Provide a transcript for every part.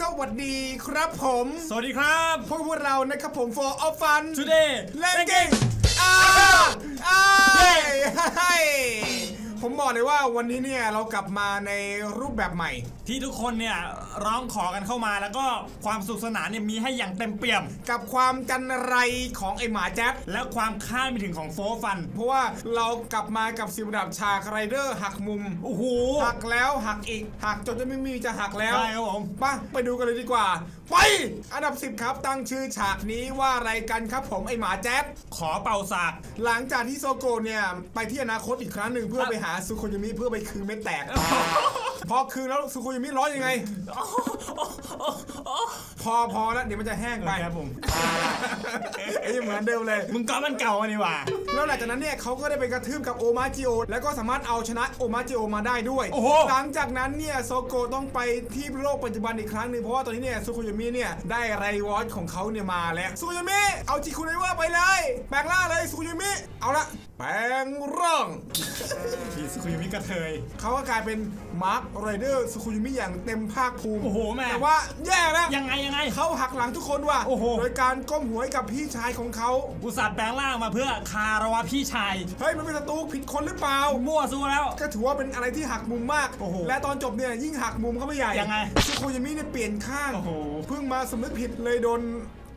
สวัสดีครับผม สวัสดีครับ พวกพวกเรานะครับผม for of fun today เล่นเก่งอ้าอ้าเฮ้ย ผมบอกเลยว่าวันนี้เนี่ยเรากลับมาในรูปแบบใหม่ ที่ทุกคนเนี่ยร้องขอกันเข้ามาแล้วก็ความสุขสนานเนี่ยมีให้อย่างเต็มเปี่ยม กับความจันไรของไอหมาแจ๊ดและความคาดไม่ถึงของโฟฟัน เพราะว่าเรากลับมากับสิบดับฉากไรเดอร์หักมุมโอ้โหหักแล้วหักอีกหักจนจะไม่มีจะหักแล้วใช่ครับผมไปไปดูกันเลยดีกว่า ไป อันดับ 10 ครับ ตั้งชื่อฉากนี้ว่าอะไรกันครับผมไอหมาแจ๊ดขอเป่าสากหลังจากที่โซโกะเนี่ยไปที่อนาคตอีกครั้งหนึ่งเพื่อไปหาสุโคยามิเพื่อไปคืนเม็ดแตก พอคืนแล้วสุโคยามิร้อนยังไง พอพอแล้วเดี๋ยวมันจะแห้งไปครับผมไอ้ยังเหมือนเดิมเลย มึงก็มันเก่ามานี่หว่าแล้วหลังจากนั้นเนี่ยเขาก็ได้ไปกระทืบกับโอมาจิโอ แล้วก็สามารถเอาชนะโอมาจิโอมาได้ด้วย โอ้โห หลังจากนั้นเนี่ยโซโกะต้องไปที่โลกปัจจุบันอีกครั้งหนึ่งเพราะว่าตอนนี้เนี่ยสุโคยามิเนี่ยได้ไรวอตของเขาเนี่ยมาแล้วสุโคยามิเอาจิคุไนว่าไปเลยแปลงร่างเลยสุโคยามิเอาละแปลงร่างพี่สุขุยมิกระเทย เขาก็กลายเป็นมาร์คไรเดอร์สุโคยามิอย่างเต็มภาคภูมิ โอ้โหแม่แต่ว่าแย่แล้วยังไงยังไง เขาหักหลังทุกคนว่ะโอ้โห โดยการก้มหัวให้กับพี่ชายของเขาอุตส่าห์แปลงร่างมาเพื่อคารวะพี่ชาย เฮ้ยมันเป็นศัตรูผิดคนหรือเปล่า มั่วสู้แล้ว ก็ถือว่าเป็นอะไรที่หักมุมมาก โอ้โห และตอนจบเนี่ยยิ่งหักมุมเข้าไปใหญ่ยังไง สุโคยามิเนี่ยเปลี่ยนข้าง โอ้โห เพิ่งมาสำนึกผิดเลยโดน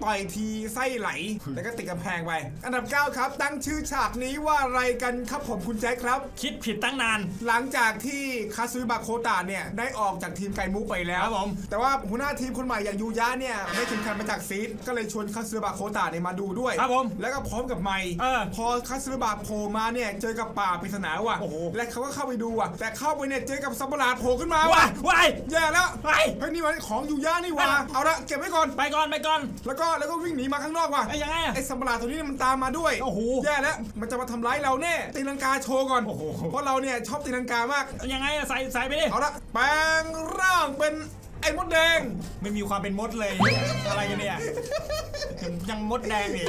ต่อยทีไส้ไหลแล้วก็ติดกำแพงไป อันดับ 9 ครับ ตั้งชื่อฉากนี้ว่าอะไรกันครับผมคุณแจ็คครับ คิดผิดตั้งนาน หลังจากที่คาซุบะโคตะเนี่ยได้ออกจากทีมไกมุไปแล้วครับผมแต่ว่าหัวหน้าทีมคนใหม่อย่างยูยะเนี่ยได้ถึงคันมาจากซีดก็เลยชวนคาซุบะโคตะเนี่ยมาดูด้วยครับผมแล้วก็พร้อมกับไมค์เออ พอคาซุบะโผล่มาเนี่ยเจอกับป่าปริศนาว่ะโอ้โห และเขาก็เข้าไปดูว่ะแต่เข้าไปเนี่ยเจอกับสัตว์ประหลาดโผล่ขึ้นมาว้าว่ะยว้ายแย่แล้วว้ายเฮ้ยนี่มันของยูยะนี่ว่ะเออเอาละเก็บไว้ก่อน ไปก่อนไปก่อน แล้วก็แล้วก็วิ่งหนีมาข้างนอกว่ะไอ้ยังไงอะไอ้สัตว์ประหลาดตัวนี้เนี่ยมันตามมาด้วยโอ้โหแย่แล้วมันจะมาทำร้ายเราแน่ตีลังกาโชว์ก่อนโอ้โห เพราะเราเนี่ยชอบตีลังกามากยังไงอะใส่ใส่ไปดิเอาละแปลงร่างเป็นไอ้มดแดง ไม่มีความเป็นมดเลย อะไรกันเนี่ยยังยังมดแดงอีก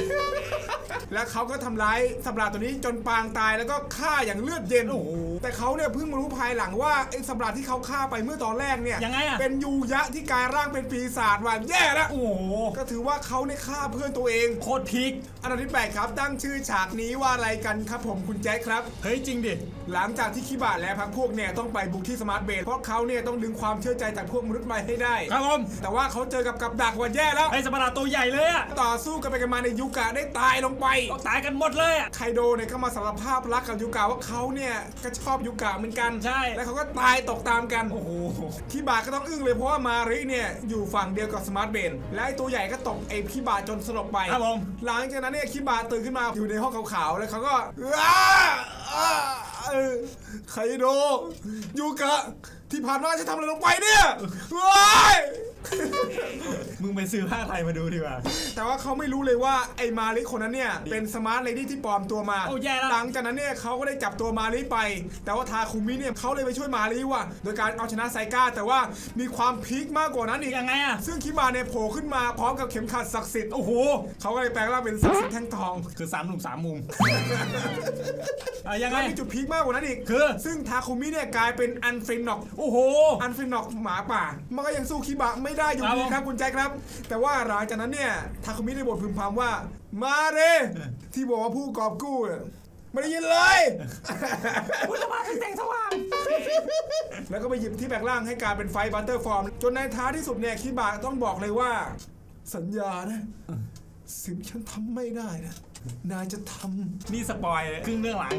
แล้วเขาก็ทำร้ายสัตว์ประหลาดตัวนี้จนปางตายแล้วก็ฆ่าอย่างเลือดเย็นโอ้โหแต่เขาเนี่ยเพิ่งมารู้ภายหลังว่าไอ้สัตว์ประหลาดที่เขาฆ่าไปเมื่อตอนแรกเนี่ยยังไงอะเป็นยูยะที่กลายร่างเป็นปีศาจว่ะแย่แล้วโอ้โหก็ถือว่าเขาเนี่ยฆ่าเพื่อนตัวเองโคตรพีคอันดับที่แปดครับตั้งชื่อฉากนี้ว่าอะไรกันครับผมคุณแจ็คครับ เฮ้ยจริงดิ หลังจากที่คิบะและพักพวกเนี่ยต้องไปบุกที่สมาร์ทเบสเพราะเขาเนี่ยต้องดึงความเชื่อใจจากพวกมนุษย์ใหม่ให้ได้ ครับผม แต่ว่าเขาเจอกับกับดักว่าแย่แล้วไอ้สตว์ปาร์ตัวใหญ่เลยอะต่อสู้กันไปกันมาในยูกะได้ตายลงไปต้องตายกันหมดเลยอะไคโดเนี่ยก็มาสารภาพรักกับยูกะว่าเขาเนี่ยก็ชอบยูกะเหมือนกัน ใช่ และเขาก็ตายตกตามกัน โอ้โหคิบะก็ต้องอึ้งเลยเพราะว่ามาริเนี่ยอยู่ฝั่งเดียวกับสมาร์ทเบนและไอ้ตัวใหญ่ก็ตกไอ้คิบะจนสลบไปครับผม หลังจากนั้นเนี่ยคิบะตื่นขึ้นมาอยู่ในห้องขาวๆแล้วเขาก็อ้าอ้าเออไคโดยูกะที่ผ่านมาจะทำอะไรลงไปเนี่ยว้าย มึงไปซื้อผ้าไทยมาดูดีกว่า แต่ว่าเขาไม่รู้เลยว่าไอ้มาริคนนั้นเนี่ย เป็นสมาร์ทเลดี้ที่ปลอมตัวมา โอ้แย่แล้ว หลังจากนั้นเนี่ยเขาก็ได้จับตัวมาริไป แต่ว่าทาคุมิเนี่ยเขาเลยไปช่วยมาริว่ะโดยการเอาชนะไซก้า แต่ว่ามีความพีคมากกว่านั้นอีก ยังไงอะซึ่งคิบาเนี่ยโผล่ขึ้นมาพร้อมกับเข็มขัดศักดิ์สิทธิ์โอ้โหเขาก็เลยแปลงร่างเป็นศักดิ์สิทธิ์แท่งทอง คือสามหนุ่มสามมุมอะยังไง แล้วมีจุดพีคมากกว่านั้นอีก คือ ซึ่งทาคุมิเนี่ยกลายเป็นอันฟินนอก โอ้โห อันฟินนอกหมาป่า มันก็ยังสู้คิบะไม่ได้อยู่ครับดีผมครับคุณแจ็คครับ แต่ว่าหลังจากนั้นเนี่ยทาคุมิได้บทพึมพำว่า มาเรที่บอกว่าผู้กอบกู้เนี่ยไม่ได้ยินเลยพุทธมาแสงสว่าง แล้วก็ไปหยิบที่แบกล่างให้กลายเป็นไฟบัตเตอร์ฟอร์ม จนในท้ายที่สุดเนี่ยคิบะต้องบอกเลยว่า สัญญานะ สิ่งที่ฉันทำไม่ได้นะนายจะทำนี่สปอยครึ่งเรื่องหลัง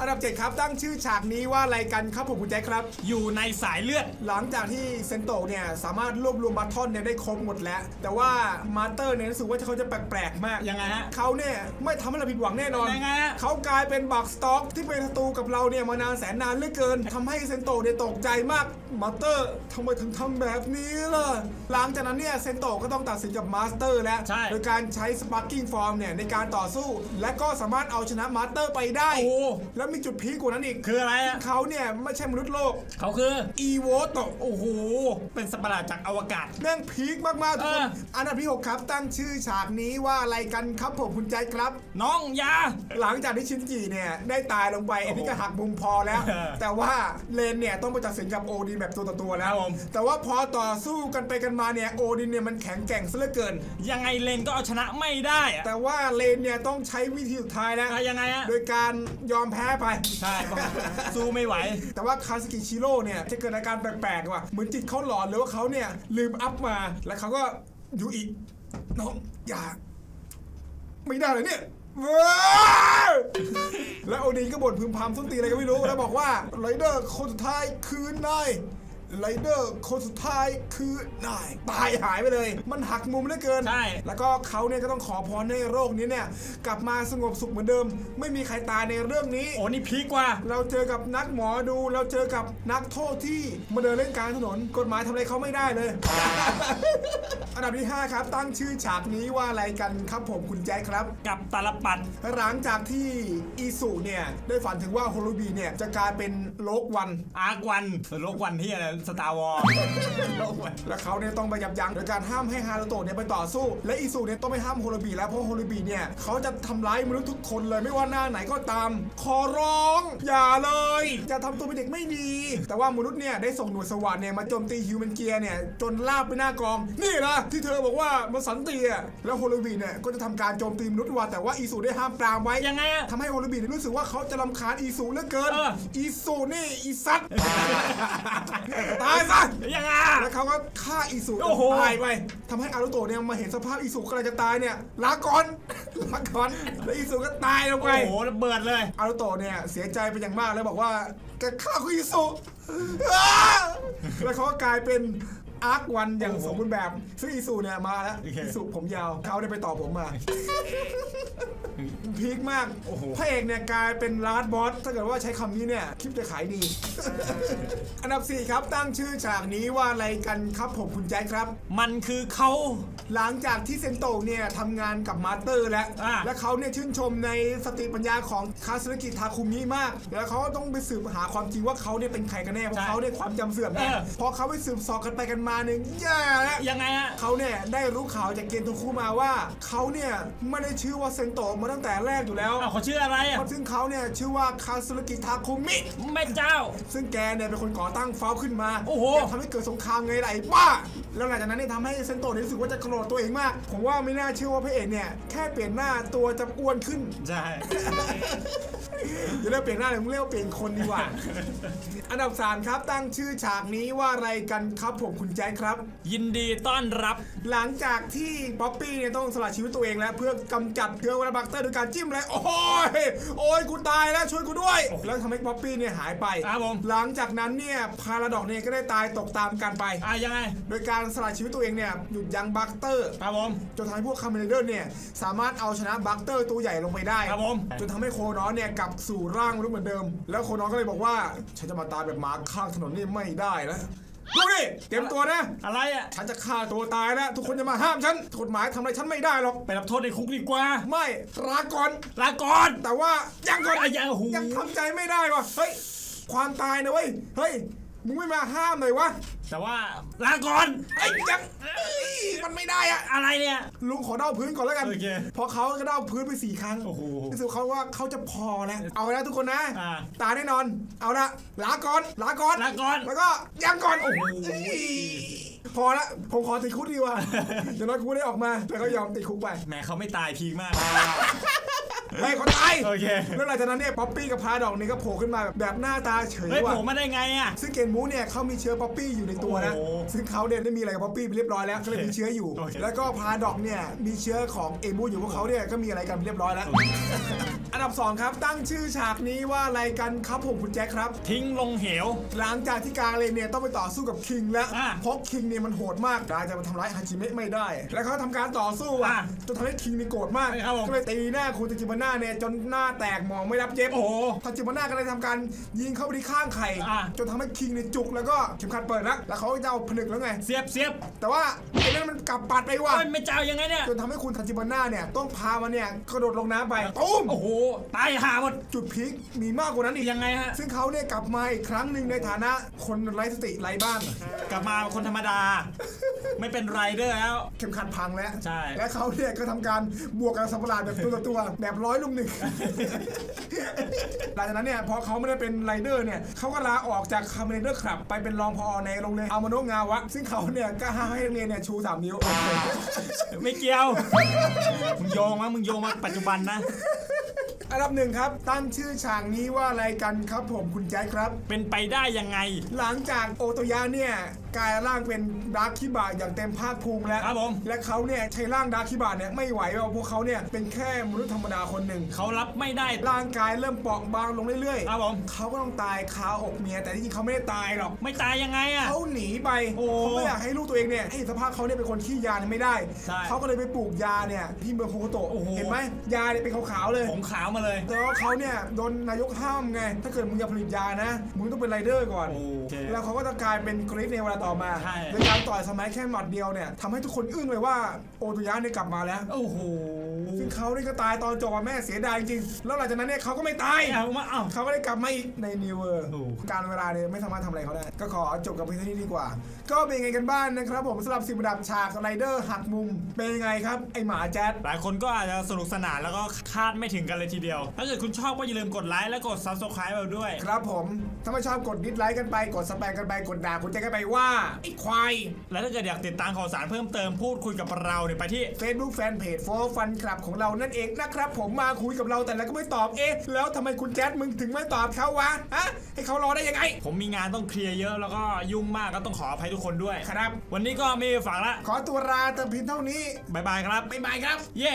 อันดับเจ็ดครับตั้งชื่อฉากนี้ว่าอะไรกันครับผมคุณแจ็คครับ อยู่ในสายเลือด หลังจากที่เซนโตะเนี่ยสามารถรวบรวมบัตทอนเนี่ยได้ครบหมดแล้ว แต่ว่ามาสเตอร์เนี่ยรู้สึกว่าเขาจะแปลกๆ มากยังไงฮะเขาเนี่ยไม่ทำให้เราผิดหวังแน่นอนยังไงฮะ เขากลายเป็นบักสต็อกที่เป็นศัตรูกับเราเนี่ยมานานแสนนานเหลือเกินทำให้เซนโตะเนี่ยตกใจมากมาสเตอร์ทำไมถึงทำแบบนี้ล่ะหลังจากนั้นเนี่ยเซนโตะก็ต้องตัดสินกับมาสเตอร์แล้วใช่ โดยการใช้สปาร์กิ้งฟอร์มเนี่ยในการต่อสู้ และก็สามารถเอาชนะมาสเตอร์ไปได้ โอ้แล้วมีจุดพีคกว่านั้นอีกคืออะไรอะเขาเนี่ยไม่ใช่มนุษย์โลกเขาคือ อีโวโตโอ้โห เป็นสัตว์ประหลาดจากอวกาศแม่งพีคมากๆทุกคนเอออันดับที่6ครับตั้งชื่อฉากนี้ว่าอะไรกันครับผมคุณใจครับ น้องอยา หลังจากที่ชินจิเนี่ยได้ตายลงไปอันนี้ก็หักมุมพอแล้ว เออแต่ว่าเลนเนี่ยต้องไปตัดสินกับโอดินแบบตัวต่อตัวแล้วครับผม แต่ว่าพอต่อสู้กันไปกันมาเนี่ยโอดินเนี่ยมันแข็งแกร่งซะเหลือเกิน ยังไงเลนก็เอาชนะไม่ได้อะ แต่ว่าเลนเนี่ยต้องใช้วิธีสุดท้ายแล้วอะยังไงอะโดยการยอมแพ้ไป ใช่บอกสู้ไม่ไหว แต่ว่าคาสกิชิโร่เนี่ยจะเกิดอาการแปลกๆว่ะเหมือนจิตเขาหลอนหรือว่าเขาเนี่ยลืมอัพมาแล้วเขาก็อยู่อีกน้องอย่าไม่ได้เลยเนี่ยว้าวแล้วโอดีนก็บ่นพึมพำส้นตีนอะไรก็ไม่รู้แล้วบอกว่าไรเดอร์คนสุดท้ายคือนาย ไรเดอร์คนสุดท้ายคือนายตายหายไปเลย มันหักมุมเหลือเกินใช่ แล้วก็เขาเนี่ยก็ต้องขอพรให้โรคนี้เนี่ยกลับมาสงบสุขเหมือนเดิม ไม่มีใครตายในเรื่องนี้ โอ้นี่พีคกว่า เราเจอกับนักหมอดู เราเจอกับนักโทษที่มาเดินเล่นกลางถนน กฎหมายทำอะไรเขาไม่ได้เลย อันดับที่ 5 ครับ ตั้งชื่อฉากนี้ว่าอะไรกันครับผมคุณแจ๊คครับ กับ ตาลปัด หลังจากที่อีสุเนี่ย ได้ฝันถึงว่าโฮโลบีเนี่ย จะกลายเป็นโลกวัน อาร์กวันโลกวันที่อะไรสตาร์วอลและเขาเนี่ยต้องไปยับยั้งโดยการห้ามให้ฮารุโตะเนี่ยไปต่อสู้ และอีสุเนี่ยต้องไปห้ามโฮโลบีแล้วเพราะโฮโลบีเนี่ยเขาจะทำร้ายมนุษย์ทุกคนเลยไม่ว่าหน้าไหนก็ตาม ขอร้อง อย่าเลยอย่าทำตัวเป็นเด็กไม่ดี แต่ว่ามนุษย์เนี่ยได้ส่งหน่วยสวัสดเนี่ยมาโจมตีฮิวแมนเกียร์เนี่ยจนลาบไปหน้ากอง นี่นะที่เธอบอกว่ามันสันติอะแล้วโฮโลบีเนี่ยก็จะทำการโจมตีมนุษย์ว่าแต่ว่าอีสุได้ห้ามปรามไว้ยังไงอะทำให้โฮโลบีเนี่ยรู้สึกว่าเขาจะรำคาญอีสุเหลือเกิน เอออีสุนี่อีสัตว์ ตายซะยังไงแล้วเขาก็ฆ่าอีสุโอ้โห ตายไปทำให้อารุโตะเนี่ยมาเห็นสภาพอีสุกำลังจะตายเนี่ยลาก่อน ลาก่อนแล้วอีสุก็ตายลงไป โอ้โหระเบิดเลย อารุโตะเนี่ยเสียใจเป็นอย่างมากแล้วบอกว่าแกฆ่าคุณอีสุอ้าแล้วเขาก็กลายเป็น อาร์ควันอย่างสมบูรณ์แบบ ซึ่งอีสุเนี่ยมาแล้วโอเคอีสุผมยาวเขาได้ไปต่อผมมา พีคมากโอ้โหพระเอกเนี่ยกลายเป็นลาร์ดบอสถ้าเกิดว่าใช้คำนี้เนี่ย คลิปจะขายดี อันดับ 4 ครับตั้งชื่อฉากนี้ว่าอะไรกันครับผมคุณแจ็คครับ มันคือเขา หลังจากที่เซนโตะเนี่ยทำงานกับมาสเตอร์แล้ว อ่า และเขาเนี่ยชื่นชมในสติปัญญาของคาสกิทาคุมิมาก แล้วเขาก็ต้องไปสืบหาความจริงว่าเขาเนี่ยเป็นใครกันแน่ เพราะเขาเนี่ยความจำเสื่อมนะพอเขาไปสืบสอบกันไปกันมาเนี่ยแย่แล้ว ยังไงอะเขาเนี่ยได้รู้ข่าวจากเกนโทคุมาว่า เขาเนี่ยไม่ได้ชื่อว่าเซนโตะมาตั้งแต่แรกอยู่แล้วอ้าวเขาชื่ออะไรอะซึ่งเขาเนี่ยชื่อว่าคาสุรกิทาคุมิ แม่เจ้า ซึ่งแกเนี่ยเป็นคนก่อตั้งเฟาขึ้นมาโอ้โหทำให้เกิดสงครามไงล่ะไอ้บ้า แล้วหลังจากนั้นเนี่ยทำให้เซนโตะเนี่ยรู้สึกว่าจะโกรธตัวเองมาก ผมว่าไม่น่าเชื่อว่าพระเอกเนี่ย แค่เปลี่ยนหน้าตัวจะอ้วนขึ้น ใช่ อย่าเรียกเปลี่ยนหน้าเลยมึงเรียกว่าเปลี่ยนคนดีกว่า อันดับสามครับตั้งชื่อฉากนี้ว่าอะไรกันครับผมคุณแจ๊คครับ ยินดีต้อนรับ หลังจากที่ป๊อปปี้เนี่ยต้องสละชีวิตตัวเองแล้วเพื่อกำจัดเชื้อไวรัสบัคเตอร์โดยการจิ้มเลยโอ้ยโอ้ยกูตายแล้วช่วยกูด้วย แล้วทำให้ป๊อปปี้เนี่ยหายไป ครับผม หลังจากนั้นเนี่ยพาราดอกเนี่ยก็ได้ตายตกตามกันไป อะยังไงโดยการสละชีวิตตัวเองเนี่ยหยุดยั้งบัคเตอร์ ครับผม จนทำให้พวกคาเมเดอร์เนี่ยสามารถเอาชนะบัคเตอร์ตัวใหญ่ลงไปได้ ครับผม จนทำให้โคนอนเนี่ยกลับสู่ร่างมนุษย์เหมือนเดิม แล้วโคนอนก็เลยบอกว่า ฉันจะมาตายแบบหมาข้างถนนนี่ไม่ได้แล้วดูดิเตรียมตัวนะ อะไรอะฉันจะฆ่าตัวตายแล้วทุกคนจะมาห้ามฉันกฎหมายทำอะไรฉันไม่ได้หรอก ไปรับโทษในคุกดีกว่า ไม่ลาก่อน ลาก่อน แต่ว่ายังก่อนอะยังโอ้โหยังทำใจไม่ได้วะเฮ้ย ความตายนะเว้ย เฮ้ย มึงไม่มาห้ามหน่อยวะแต่ว่าลาก่อนไอ้ยยังเอ้ยมันไม่ได้อะอะไรเนี่ย ลุงขอเด้าพื้นก่อนแล้วกันโอเคพอเขาก็เด้าพื้นไปสี่ครั้งโอ้โหรู้สึกเขาว่าเขาจะพอแล้วเอาแล้วทุกคนนะ อ่าตายแน่นอน เอาละลาก่อนลาก่อนลาก่อนแล้วก็ยังก่อนโอ้โหพอละผมขอติดคุกดีกว่าเดี๋ยวน้อยกูได้ออกมาแล้วก็ยอมติดคุกไป แหมเขาไม่ตายพีคมาก ไม่เขาตายโอเค แล้วหลังจากนั้นเนี่ยป๊อปปี้กับพาดอกนี่ก็โผล่ขึ้นมาแบบแบบหน้าตาเฉยเฮ้ยว่ะ ผมมาได้ไงอะซึ่งเกนมูเนี่ยเขามีเชื้อป๊อปปี้อยู่ในตัวนะ โอ้โหซึ่งเขาเนี่ยได้มีอะไรกับป๊อปปี้ไปเรียบร้อยแล้วก็เลยมีเชื้ออยู่ โอเค แล้วก็พาดอกเนี่ยมีเชื้อของเอมูอยู่พวกเขาเนี่ยก็มีอะไรกันเรียบร้อยแล้ว อันดับ2ครับตั้งชื่อฉากนี้ว่าอะไรกันครับผมคุณแจ็คครับ ทิ้งลงเหว หลังจากที่กลางเลนเนี่ยต้องไปต่อสู้กับคิงแล้วอะเพราะคิงเนี่ยมันโหดมากกลายจะมาทำร้ายฮาจิเมะไม่ได้ แล้วเขาทำการต่อสู้อะอะจนทำให้คิงนี่โกรธมาก ครับผม ก็เลยตีหน้าคุณตาจิบาน่าน่าเนี่ยจนหน้าแตกหมองไม่รับเจ็บโอ้โหทันจิบาน่าก็เลยทำการยิงเข้าไปที่ข้างไข่อะ จนทำให้คิงเนี่ยจุกแล้วก็เข็มขัดเปิดแล้วแล้วเขาจะเอาผนึกแล้วไง เสียบเสียบแต่ว่าไอ้นั่นมันกลับปัดไปว่ะ เอ้ยไม่เจ้ายังไงเนี่ย จนทำให้คุณทันจิบาน่าเนี่ยต้องพามันเนี่ยกระโดดลงน้ำไปตุ้มโอ้โห ตายหาหมด จุดพีคมีมากกว่านั้นอีก ยังไงฮะ ซึ่งเขาเนี่ยกลับมาอีกครั้งหนึ่งในฐานะคนไร้สติไร้บ้าน กลับมาคนธรรมดา ไม่เป็นไรเดอร์แล้ว เข็มขัดพังแล้วใช่ และเขาเนี่ยก็ทำการบวกกับสัตว์ประหลาดแบบตัวต่อตัว แบบร้อยลุมหนึ่ง หลังจากนั้นเนี่ยพอเขาไม่ได้เป็นไรเดอร์เนี่ยเขาก็ลาออกจากคาเมนเดอร์คลับ ไปเป็นรองพอในโรงเรียนอามาโนะงาวะ ซึ่งเขาเนี่ยก็ให้นักเรียนเนี่ยชูสามนิ้ว ไม่เกี่ยว มึงโยงมามึงโยงมาปัจจุบันนะ อันดับหนึ่งครับ ตั้งชื่อฉากนี้ว่าอะไรกันครับผมคุณแจ๊คครับ เป็นไปได้ยังไง หลังจากโอโตยะเนี่ยกลายร่างเป็นดาร์คคิบะอย่างเต็มภาคภูมิแล้วครับผม และเขาเนี่ยใช้ร่างดาร์คคิบะเนี่ยไม่ไหวเพราะพวกเขาเนี่ยเป็นแค่มนุษย์ธรรมดาคนหนึ่ง เขารับไม่ได้ ร่างกายเริ่มเปราะบางลงเรื่อยครับผม เขาก็ต้องตายคาอกเมีย แต่ที่จริงเขาไม่ได้ตายหรอก ไม่ตายยังไงอะเขาหนีไปโอ้เขาไม่อยากให้ลูกตัวเองเนี่ยให้เห็นสภาพเขาเนี่ยเป็นคนขี้ยาเนี่ยไม่ได้ ใช่เขาก็เลยไปปลูกยาเนี่ยที่เมืองโคโกโตะโอ้โห เห็นไหมยาเนี่ยเป็นขาวๆเลย ผมขาวมาเลยแต่ว่าเขาเนี่ยโดนนายกห้ามไง ถ้าเกิดมึงจะผลิตยานะ มึงต้องเป็นไรเดอร์ก่อน โอเค แล้วเขาก็จะกลายเป็นกรีซในเวลาต่อมาใช่โดยการต่อยสมัยแค่หมัดเดียวเนี่ยทำให้ทุกคนอึ้งเลยว่าโอตุยะเนี่ยกลับมาแล้ว โอ้โหซึ่งเขานี่ก็ตายตอนจบอะแม่เสียดายจริงๆแล้วหลังจากนั้นเนี่ยเขาก็ไม่ตาย เอามาเอ้าเขาก็ได้กลับมาอีกในนิวเวอร์โอ้การเวลาเนี่ยไม่สามารถทำอะไรเขาได้ ก็ขอจบกับเพียงเท่านี้ดีกว่า ก็เป็นยังไงกันบ้างนะครับผมสำหรับสิบดับฉากไรเดอร์หักมุม เป็นยังไงครับ ไอหมาแจ๊ดหลายคนก็อาจจะสนุกสนานแล้วก็คาดไม่ถึงกันเลยทีเดียว ถ้าเกิดคุณชอบก็อย่าลืมกดไลค์และกด subscribe เราด้วย ครับผม ถ้าไม่ชอบกดดิสไลค์กันไป กดสแปมกันไป กดด่าคุณแจ๊ดกันไปว่าไอ้ควาย และถ้าเกิดอยากติดตามข่าวสารเพิ่มเติมพูดคุยกับเราเนี่ยไปที่ Facebook Fanpage for Fun Club ของเรานั่นเองนะครับ ผมมาคุยกับเราแต่แล้วก็ไม่ตอบเอ๊ะแล้วทำไมคุณแจ๊ดมึงถึงไม่ตอบเขาวะฮะให้เขารอได้ยังไง ผมมีงานต้องเคลียร์เยอะแล้วก็ยุ่งมากก็ต้องขออภัยทุกคนด้วย ครับ วันนี้ก็ไม่ฝากละขอตัวลาแต่เพียงเท่านี้บายบายครับบ๊ายบายครับ เย้